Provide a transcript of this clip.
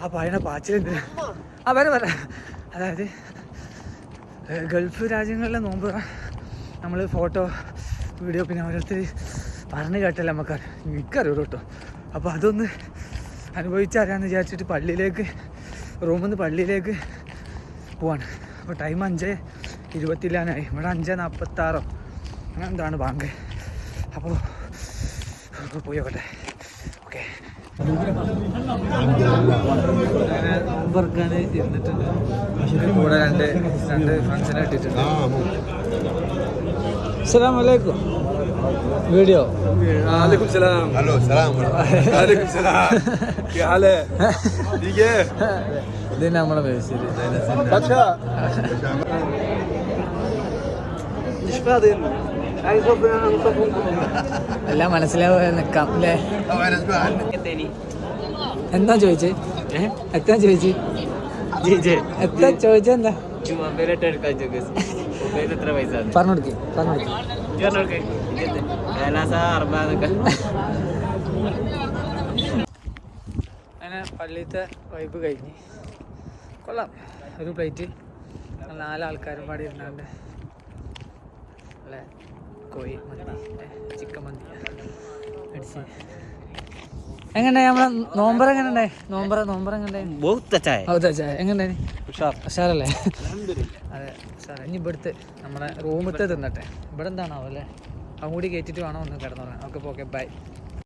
ആ പഴയ പാച്ചിലുണ്ട്. ആ വരെ വരാം. അതായത് ഗൾഫ് രാജ്യങ്ങളിലെ നോമ്പ് നമ്മൾ ഫോട്ടോ വീഡിയോ പിന്നെ ഓരോരുത്തർ പറഞ്ഞു കേട്ടല്ലേ നമുക്ക്. എനിക്കറിയോ കേട്ടോ അപ്പോൾ അതൊന്ന് അനുഭവിച്ചറിയാമെന്ന് വിചാരിച്ചിട്ട് പള്ളിയിലേക്ക് റൂമിൽ നിന്ന് പള്ളിയിലേക്ക് പോവാണ്. അപ്പോൾ ടൈം അഞ്ച് ഇരുപത്തില്ലാനായി. ഇവിടെ അഞ്ച് നാൽപ്പത്താറോ അങ്ങനെ എന്താണ് ബാങ്ക്? അപ്പോൾ പോയോട്ടെ ഓക്കെ. ബർഗാന് ഇരുന്നിട്ടുണ്ട്. കൂടെ രണ്ട് രണ്ട് ഫ്രണ്ട്സിനെ ഇട്ടിട്ടുണ്ട്. അസ്സലാം വലൈക്കും വീഡിയോ? وعليكم السلام الو سلام وعليكم السلام كي حالك ديجي دينا നമ്മളെ പേശിരി പക്ഷേ ഇഷ്ടാ എല്ലാം മനസ്സിലാവുക നിക്കാം അല്ലേ? എന്താ ചോദിച്ചേ? എത്താ ചോദിച്ചു? എത്താ ചോദിച്ചെന്താ? പറഞ്ഞു കൊടുക്കേ പറഞ്ഞു കൊടുക്കേ അങ്ങനെ പള്ളിയിലത്തെ വൈബ് കഴിഞ്ഞ്. കൊള്ളാം. ഒരു പ്ലേറ്റ് നാലാൾക്കാരും പാടി ഇരുന്നാണ്ട്. അല്ലേ? കോഴി മന്തി. ചിക്കൻ മന്തി. അടിച്ച്. എങ്ങനെ നമ്മളെ നോമ്പർ എങ്ങനെ നോമ്പർ നോമ്പർ എങ്ങനെ എങ്ങനെ ഉഷാറല്ലേ? അതെ സാറേ ഇനി ഇവിടുത്തെ നമ്മളെ റൂമിലത്തെ തിന്നട്ടെ. ഇവിടെ എന്താണാവല്ലേ അങ്ങോട്ട് കയറ്റിട്ട് വേണം ഒന്ന് കിടന്നുറങ്ങാം ഓക്കെ ഓക്കെ ബൈ